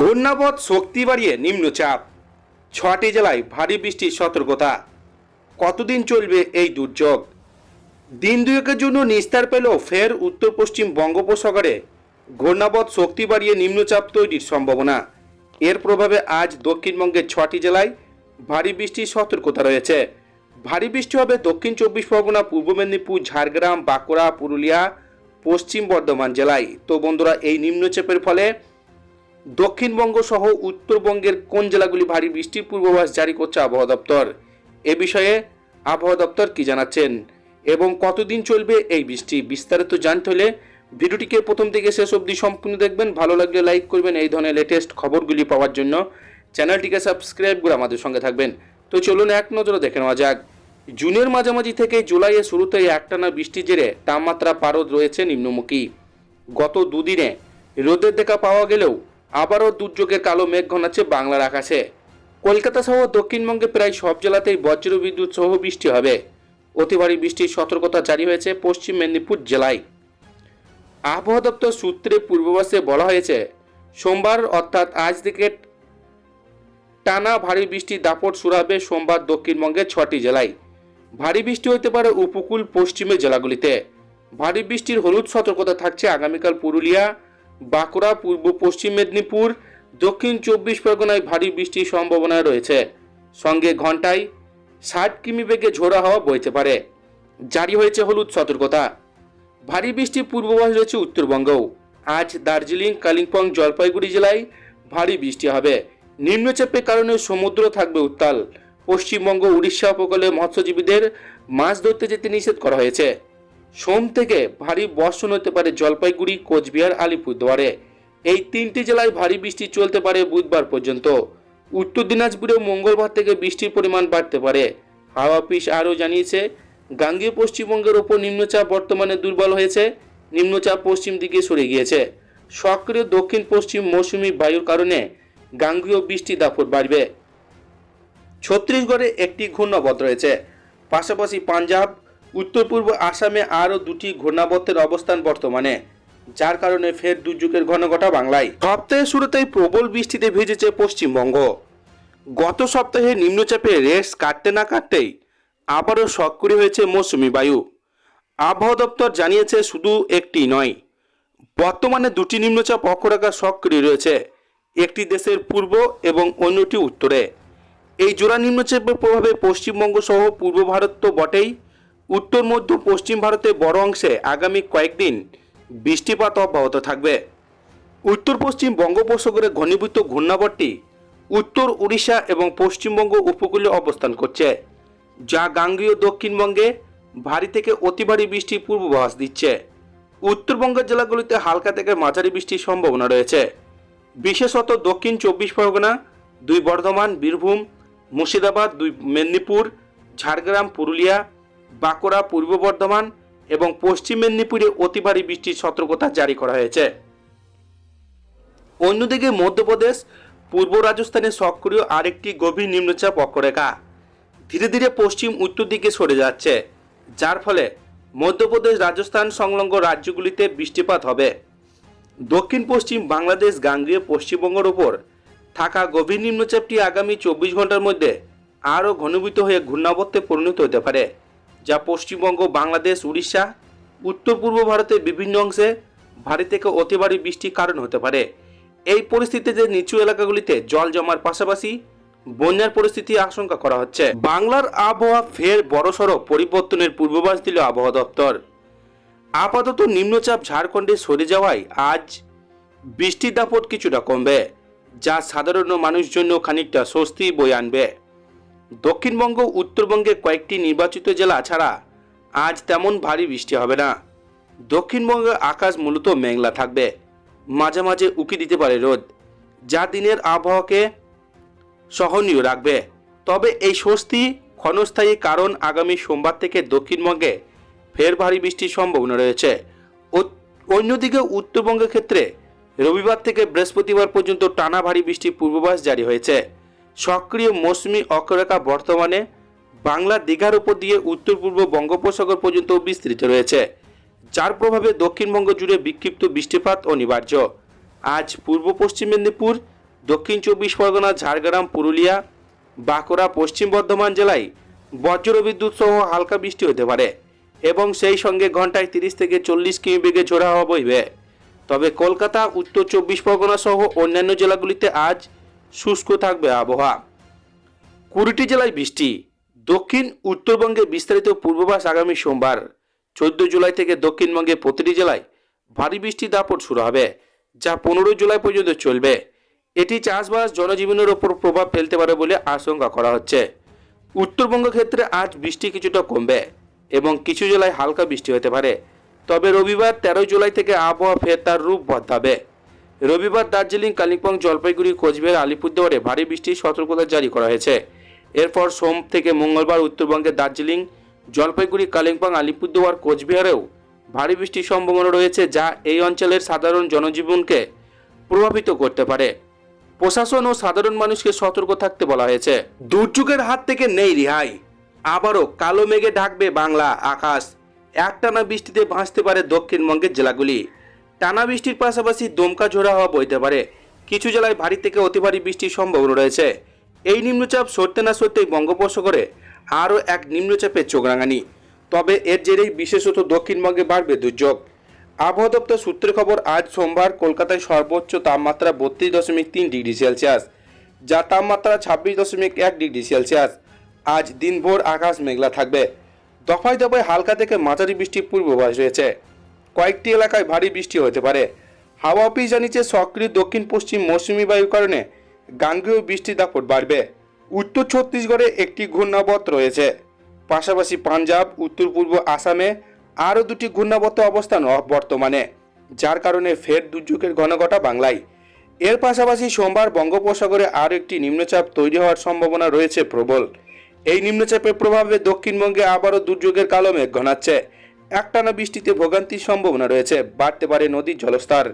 ঘূর্ণাবধ শক্তি বাড়িয়ে নিম্নচাপ। ছটি জেলায় ভারী বৃষ্টির সতর্কতা। কতদিন চলবে এই দুর্যোগ? দিন দুয়েকের জন্য নিস্তার পেল ফের উত্তর পশ্চিম বঙ্গোপসাগরে ঘূর্ণাবধ শক্তি বাড়িয়ে নিম্নচাপ তৈরির সম্ভাবনা। এর প্রভাবে আজ দক্ষিণবঙ্গের ছটি জেলায় ভারী বৃষ্টির সতর্কতা রয়েছে। ভারী বৃষ্টি হবে দক্ষিণ চব্বিশ পরগনা, পূর্ব মেদিনীপুর, ঝাড়গ্রাম, বাঁকুড়া, পুরুলিয়া, পশ্চিম বর্ধমান জেলায়। তো বন্ধুরা, এই নিম্নচাপের ফলে দক্ষিণবঙ্গ সহ উত্তরবঙ্গের কোন জেলাগুলি ভারী বৃষ্টির পূর্বাভাস জারি করছে আবহাওয়া দপ্তর? এ বিষয়ে আবহাওয়া দপ্তর কি জানাচ্ছেন? এবং কতদিন চলবে এই বৃষ্টি? বিস্তারিত জানতে হলে ভিডিওটিকে প্রথম থেকে শেষ অবধি সম্পূর্ণ দেখবেন। ভালো লাগলে লাইক করবেন। এই ধরনের লেটেস্ট খবরগুলি পাওয়ার জন্য চ্যানেলটিকে সাবস্ক্রাইব করে আমাদের সঙ্গে থাকবেন। তো চলুন এক নজরে দেখে নেওয়া যাক। জুনের মাঝামাঝি থেকে জুলাইয়ের শুরুতেই একটানা বৃষ্টির জেরে তাপমাত্রা পারদ রয়েছে নিম্নমুখী। গত দুদিনে রোদের দেখা পাওয়া গেলেও আবারও দুর্যোগের কালো মেঘ ঘনাচ্ছে বাংলার আকাশে। কলকাতা সহ দক্ষিণবঙ্গে প্রায় সব জেলাতেই বজ্র বিদ্যুৎ সহ বৃষ্টি হবে। অতি ভারী বৃষ্টির সতর্কতা জারি হয়েছে পশ্চিম মেদিনীপুর জেলায়। আবহাওয়া দপ্তর সূত্রে পূর্বাভাসে বলা হয়েছে, সোমবার অর্থাৎ আজ থেকে টানা ভারী বৃষ্টির দাপট শুরু সোমবার দক্ষিণবঙ্গের ছটি জেলায়। ভারী বৃষ্টি হতে পারে উপকূল, পশ্চিমের জেলাগুলিতে। ভারী বৃষ্টির হলুদ সতর্কতা থাকছে আগামীকাল পুরুলিয়া বাঁকুড়া, পূর্ব পশ্চিম মেদিনীপুর, দক্ষিণ চব্বিশ পরগনায় ভারী বৃষ্টির সম্ভাবনা রয়েছে। সঙ্গে ঘন্টায় ষাট কিমি বেগে ঝোড়া হওয়া বইতে পারে। জারি হয়েছে হলুদ সতর্কতা। ভারী বৃষ্টির পূর্বাভাস রয়েছে উত্তরবঙ্গেও। আজ দার্জিলিং, কালিম্পং, জলপাইগুড়ি জেলায় ভারী বৃষ্টি হবে। নিম্নচাপের কারণে সমুদ্র থাকবে উত্তাল। পশ্চিমবঙ্গ, উড়িষ্যা উপকূলে মৎস্যজীবীদের মাছ ধরতে যেতে নিষেধ করা হয়েছে। সোম থেকে ভারী বর্ষণ হতে পারে জলপাইগুড়ি, কোচবিহার, আলিপুরদুয়ারে। এই তিনটি জেলায় ভারী বৃষ্টি চলতে পারে বুধবার পর্যন্ত। উত্তর দিনাজপুরে মঙ্গলবার থেকে বৃষ্টির পরিমাণ বাড়তে পারে। হাওয়া অফিস আরও জানিয়েছে, গাঙ্গীয় পশ্চিমবঙ্গের ওপর নিম্নচাপ বর্তমানে দুর্বল হয়েছে, নিম্নচাপ পশ্চিম দিকে সরে গিয়েছে। সক্রিয় দক্ষিণ পশ্চিম মৌসুমী বায়ুর কারণে গাঙ্গীয় বৃষ্টি দাপট বাড়বে। ছত্তিশগড়ে একটি ঘূর্ণাবধ রয়েছে। পাশাপাশি পাঞ্জাব উত্তর পূর্ব আসামে আরও দুটি ঘূর্ণাবর্তের অবস্থান বর্তমানে, যার কারণে ফের দুর্যোগের ঘনঘটা বাংলায়। সপ্তাহের শুরুতেই প্রবল বৃষ্টিতে ভিজেছে পশ্চিমবঙ্গ। গত সপ্তাহে নিম্নচাপে রেস কাটতে না কাটতেই আবারও সক্রিয় হয়েছে মৌসুমি বায়ু। আবহাওয়া দপ্তর জানিয়েছে শুধু একটি নয়, বর্তমানে দুটি নিম্নচাপ অক্ষরেখা সক্রিয় রয়েছে, একটি দেশের পূর্ব এবং অন্যটি উত্তরে। এই জোড়া নিম্নচাপের প্রভাবে পশ্চিমবঙ্গ সহ পূর্ব ভারত তো বটেই উত্তর, মধ্য, পশ্চিম ভারতের বড় অংশে আগামী কয়েকদিন বৃষ্টিপাত অব্যাহত থাকবে। উত্তর, পশ্চিম বঙ্গোপসাগরে ঘনীভূত ঘূর্ণাবর্তটি উত্তর উড়িষ্যা এবং পশ্চিমবঙ্গ উপকূলে অবস্থান করছে, যা গাঙ্গীয় দক্ষিণবঙ্গে ভারী থেকে অতি ভারী বৃষ্টির পূর্বাভাস দিচ্ছে। উত্তরবঙ্গের জেলাগুলিতে হালকা থেকে মাঝারি বৃষ্টির সম্ভাবনা রয়েছে। বিশেষত দক্ষিণ চব্বিশ পরগনা, দুই বর্ধমান, বীরভূম, মুর্শিদাবাদ, দুই মেদিনীপুর, ঝাড়গ্রাম, পুরুলিয়া বাঁকুড়া পূর্ব বর্ধমান এবং পশ্চিম মেদিনীপুরে অতি ভারী বৃষ্টির সতর্কতা জারি করা হয়েছে। অন্যদিকে মধ্যপ্রদেশ, পূর্ব রাজস্থানে সক্রিয় আরেকটি গভীর নিম্নচাপ অক্ষরেখা ধীরে ধীরে পশ্চিম উত্তর দিকে সরে যাচ্ছে, যার ফলে মধ্যপ্রদেশ, রাজস্থান সংলগ্ন রাজ্যগুলিতে বৃষ্টিপাত হবে। দক্ষিণ পশ্চিম বাংলাদেশ, গাঙ্গীয় পশ্চিমবঙ্গের ওপর থাকা গভীর নিম্নচাপটি আগামী চব্বিশ ঘণ্টার মধ্যে আরও ঘনীভূত হয়ে ঘূর্ণাবর্তে পরিণত হতে পারে। যা পশ্চিমবঙ্গ, বাংলাদেশ, উড়িষ্যা উত্তর পূর্ব ভারতের বিভিন্ন অংশে ভারী থেকে অতি ভারী বৃষ্টির কারণ হতে পারে। এই পরিস্থিতিতে নিচু এলাকাগুলিতে জল জমার পাশাপাশি বন্যার পরিস্থিতি আশঙ্কা করা হচ্ছে। বাংলার আবহাওয়া ফের বড়সড় পরিবর্তনের পূর্বাভাস দিল আবহাওয়া দপ্তর। আপাতত নিম্নচাপ ঝাড়খণ্ডে সরে যাওয়ায় আজ বৃষ্টির দাপট কিছুটা কমবে, যা সাধারণ মানুষ জন্য খানিকটা স্বস্তি বয়ে আনবে। দক্ষিণবঙ্গ উত্তরবঙ্গের কয়েকটি নির্বাচিত জেলা ছাড়া আজ তেমন ভারী বৃষ্টি হবে না। দক্ষিণবঙ্গে আকাশ মূলত মেঘলা থাকবে। মাঝে মাঝে উকি দিতে পারে রোদ, যা দিনের আবহাওয়াকে সহনীয় রাখবে। তবে এই স্বস্তি ক্ষণস্থায়ী কারণ আগামী সোমবার থেকে দক্ষিণবঙ্গে ফের ভারী বৃষ্টির সম্ভাবনা রয়েছে। অন্যদিকে উত্তরবঙ্গের ক্ষেত্রে রবিবার থেকে বৃহস্পতিবার পর্যন্ত টানা ভারী বৃষ্টির পূর্বাভাস জারি হয়েছে। সক্রিয় মৌসুমি অক্ষরেখা বর্তমানে বাংলার দীঘার উপর দিয়ে উত্তর পূর্ব বঙ্গোপসাগর পর্যন্ত বিস্তৃত রয়েছে, যার প্রভাবে দক্ষিণবঙ্গ জুড়ে বিক্ষিপ্ত বৃষ্টিপাত অনিবার্য। আজ পূর্ব পশ্চিম মেদিনীপুর, দক্ষিণ চব্বিশ পরগনা, ঝাড়গ্রাম, পুরুলিয়া, বাঁকুড়া, পশ্চিম বর্ধমান জেলায় বজ্র বিদ্যুৎ সহ হালকা বৃষ্টি হতে পারে এবং সেই সঙ্গে ঘন্টায় তিরিশ থেকে চল্লিশ কিমি বেগে ঝোড়া হওয়া বইবে। তবে কলকাতা, উত্তর চব্বিশ পরগনা সহ অন্যান্য জেলাগুলিতে আজ শুষ্ক থাকবে আবহাওয়া। কুড়িটি জেলায় বৃষ্টি। দক্ষিণ, উত্তরবঙ্গে বিস্তারিত পূর্বাভাস আগামী সোমবার। চোদ্দ জুলাই থেকে দক্ষিণবঙ্গে প্রতিটি জেলায় ভারী বৃষ্টি দাপট শুরু হবে, যা পনেরো জুলাই পর্যন্ত চলবে। এটি চাষবাস, জনজীবনের ওপর প্রভাব ফেলতে পারে বলে আশঙ্কা করা হচ্ছে। উত্তরবঙ্গ ক্ষেত্রে আজ বৃষ্টি কিছুটা কমবে এবং কিছু জেলায় হালকা বৃষ্টি হতে পারে। তবে রবিবার তেরো জুলাই থেকে আবহাওয়া ফের তার রূপ বদলাবে। রবিবার দার্জিলিং, কালিম্পং, জলপাইগুড়ি, কোচবিহার, আলিপুরদুয়ারে ভারী বৃষ্টির সতর্কতা জারি করা হয়েছে। এরপর সোম থেকে মঙ্গলবার উত্তরবঙ্গের দার্জিলিং, জলপাইগুড়ি, কালিম্পং, আলিপুরদুয়ার, কোচবিহারেও ভারী বৃষ্টির সম্ভাবনা রয়েছে, যা এই অঞ্চলের সাধারণ জনজীবনকে প্রভাবিত করতে পারে। প্রশাসন ও সাধারণ মানুষকে সতর্ক থাকতে বলা হয়েছে। দুর্যোগের হাত থেকে নেই রেহাই। আবারও কালো মেঘে ঢাকবে বাংলা, আকাশ। একটানা বৃষ্টিতে ভাসতে পারে দক্ষিণবঙ্গের জেলাগুলি। টানা বৃষ্টির পাশাপাশি দমকা ঝোড়া হওয়া বইতে পারে। কিছু জেলায় ভারী থেকে অতি ভারী বৃষ্টির সম্ভাবনা রয়েছে। এই নিম্নচাপ সরতে না সরতেই বঙ্গোপসাগরে আরও এক নিম্নচাপের চোখ রাঙানি তবে এর জেরেই বিশেষত দক্ষিণবঙ্গে বাড়বে দুর্যোগ। আবহাওয়া দপ্তর সূত্রে খবর, আজ সোমবার কলকাতায় সর্বোচ্চ তাপমাত্রা বত্রিশ দশমিক তিন ডিগ্রি সেলসিয়াস, যা তাপমাত্রা ছাব্বিশ দশমিক এক ডিগ্রি সেলসিয়াস। আজ দিনভর আকাশ মেঘলা থাকবে। দফায় দফায় হালকা থেকে মাঝারি বৃষ্টির পূর্বাভাস রয়েছে। কয়েকটি এলাকায় ভারী বৃষ্টি হতে পারে। হাওয়া অফিস জানিয়েছে, সক্রিয় দক্ষিণ পশ্চিম মৌসুমি বায়ুর কারণে গাঙ্গেয় বৃষ্টির দাপট বাড়বে। উত্তর ছত্তিশগড়ে একটি ঘূর্ণাবত রয়েছে। পাশাপাশি পাঞ্জাব, উত্তর পূর্ব আসামে আরও দুটি ঘূর্ণাবর্ত অবস্থান বর্তমানে, যার কারণে ফের দুর্যোগের ঘনঘটা বাংলায়। এর পাশাপাশি সোমবার বঙ্গোপসাগরে আরও একটি নিম্নচাপ তৈরি হওয়ার সম্ভাবনা রয়েছে প্রবল। এই নিম্নচাপের প্রভাবে দক্ষিণবঙ্গে আবারও দুর্যোগের কালো মেঘ ঘনাচ্ছে। একটানা বৃষ্টিতে ভোগান্তির সম্ভাবনা রয়েছে। বাড়তে পারে নদীর জলস্তর।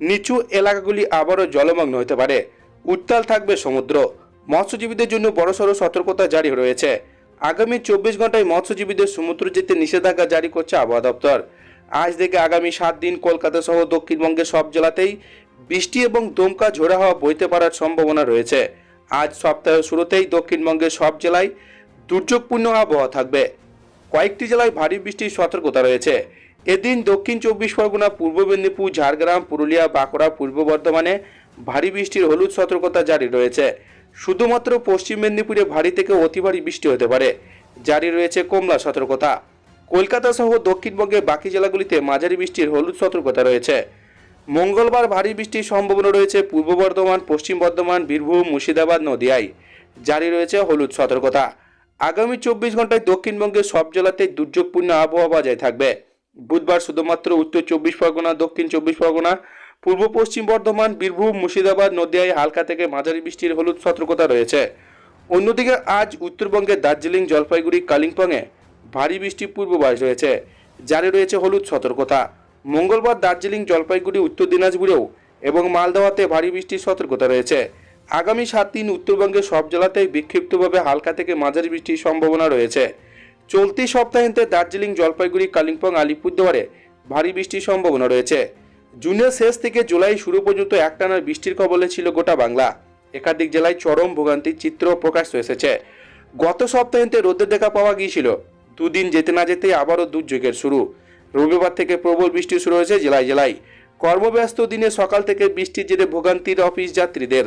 নিচু এলাকাগুলি আবারও জলমগ্ন হতে পারে। উত্তাল থাকবে সমুদ্র। মৎস্যজীবীদের জন্য বড়সড় সতর্কতা জারি রয়েছে। আগামী চব্বিশ ঘন্টায় মৎস্যজীবীদের সমুদ্র যেতে নিষেধাজ্ঞা জারি করছে আবহাওয়া দপ্তর। আজ থেকে আগামী সাত দিন কলকাতা সহ দক্ষিণবঙ্গের সব জেলাতেই বৃষ্টি এবং দমকা ঝোড়া হওয়া বইতে পারার সম্ভাবনা রয়েছে। আজ সপ্তাহের শুরুতেই দক্ষিণবঙ্গের সব জেলায় দুর্যোগপূর্ণ আবহাওয়া থাকবে। কয়েকটি জেলায় ভারী বৃষ্টির সতর্কতা রয়েছে। এদিন দক্ষিণ চব্বিশ পরগনা, পূর্ব মেদিনীপুর, ঝাড়গ্রাম, পুরুলিয়া, বাঁকুড়া, পূর্ব বর্ধমানে ভারী বৃষ্টির হলুদ সতর্কতা জারি রয়েছে। শুধুমাত্র পশ্চিম মেদিনীপুরে ভারী থেকে অতি ভারী বৃষ্টি হতে পারে। জারি রয়েছে কমলা সতর্কতা। কলকাতা সহ দক্ষিণবঙ্গের বাকি জেলাগুলিতে মাঝারি বৃষ্টির হলুদ সতর্কতা রয়েছে। মঙ্গলবার ভারী বৃষ্টির সম্ভাবনা রয়েছে পূর্ব বর্ধমান, পশ্চিম বর্ধমান, বীরভূম, মুর্শিদাবাদ, নদিয়ায়। জারি রয়েছে হলুদ সতর্কতা। আগামী চব্বিশ ঘন্টায় দক্ষিণবঙ্গের সব জেলাতেই দুর্যোগপূর্ণ আবহাওয়া বজায় থাকবে। বুধবার শুধুমাত্র উত্তর চব্বিশ পরগনা, দক্ষিণ চব্বিশ পরগনা, পূর্ব পশ্চিম বর্ধমান, বীরভূম, মুর্শিদাবাদ, নদিয়ায় হালকা থেকে মাঝারি বৃষ্টির হলুদ সতর্কতা রয়েছে। অন্যদিকে আজ উত্তরবঙ্গের দার্জিলিং, জলপাইগুড়ি, কালিম্পংয়ে ভারী বৃষ্টির পূর্বাভাস রয়েছে জারি রয়েছে হলুদ সতর্কতা। মঙ্গলবার দার্জিলিং, জলপাইগুড়ি, উত্তর দিনাজপুরেও এবং মালদহাতে ভারী বৃষ্টির সতর্কতা রয়েছে। আগামী সাত দিন উত্তরবঙ্গের সব জেলাতেই বিক্ষিপ্তভাবে হালকা থেকে মাঝারি বৃষ্টির সম্ভাবনা রয়েছে। চলতি সপ্তাহান্তে দার্জিলিং, জলপাইগুড়ি, কালিম্পং, আলিপুরদুয়ারে ভারী বৃষ্টির সম্ভাবনা রয়েছে। জুনের শেষ থেকে জুলাই শুরু পর্যন্ত একটানা বৃষ্টির কবলে ছিল গোটা বাংলা। একাধিক জেলায় চরম ভোগান্তির চিত্র প্রকাশ এসেছে। গত সপ্তাহান্তে রোদের দেখা পাওয়া গিয়েছিল। দুদিন যেতে না যেতেই আবারও দুর্যোগের শুরু। রবিবার থেকে প্রবল বৃষ্টি শুরু হয়েছে জেলায় জেলায়। কর্মব্যস্ত দিনে সকাল থেকে বৃষ্টির জেরে ভোগান্তির অফিস যাত্রীদের।